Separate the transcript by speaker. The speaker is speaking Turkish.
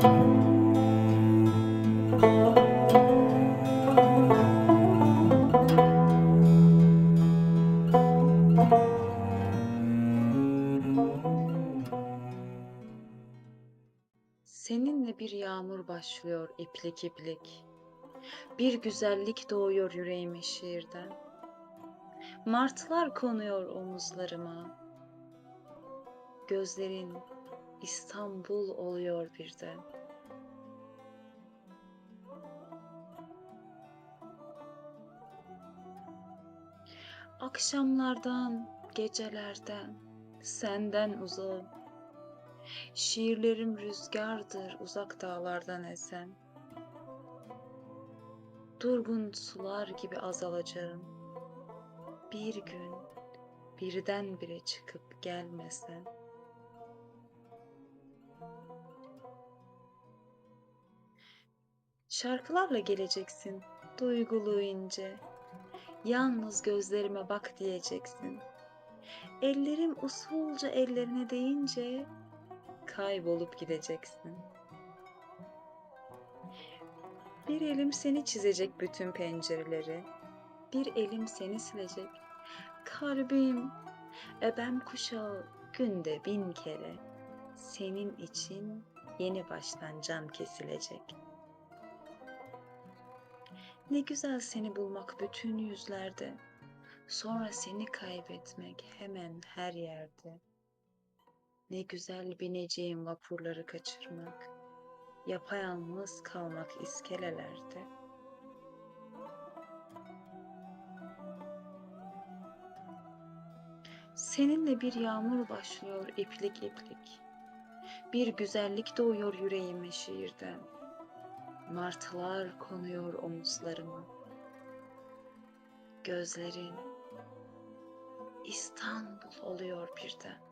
Speaker 1: Seninle bir yağmur başlıyor iplik iplik. Bir güzellik doğuyor yüreğime şiirden. Martlar konuyor omuzlarıma. Gözlerin İstanbul oluyor birden. Akşamlardan, gecelerden, senden uzağım. Şiirlerim rüzgardır uzak dağlardan esen. Durgun sular gibi azalacağım. Bir gün birdenbire çıkıp gelmesen. Şarkılarla geleceksin, duygulu ince. Yalnız gözlerime bak diyeceksin. Ellerim usulca ellerine değince kaybolup gideceksin. Bir elim seni çizecek bütün pencereleri. Bir elim seni silecek. Kalbim, ebem kuşağı günde bin kere. Senin için yeni baştan can kesilecek. Ne güzel seni bulmak bütün yüzlerde. Sonra seni kaybetmek hemen her yerde. Ne güzel bineceğim vapurları kaçırmak. Yapayalnız kalmak iskelelerde. Seninle bir yağmur başlıyor iplik iplik. Bir güzellik doğuyor yüreğime şiirden. Martılar konuyor omuzlarıma. Gözlerin İstanbul oluyor birden.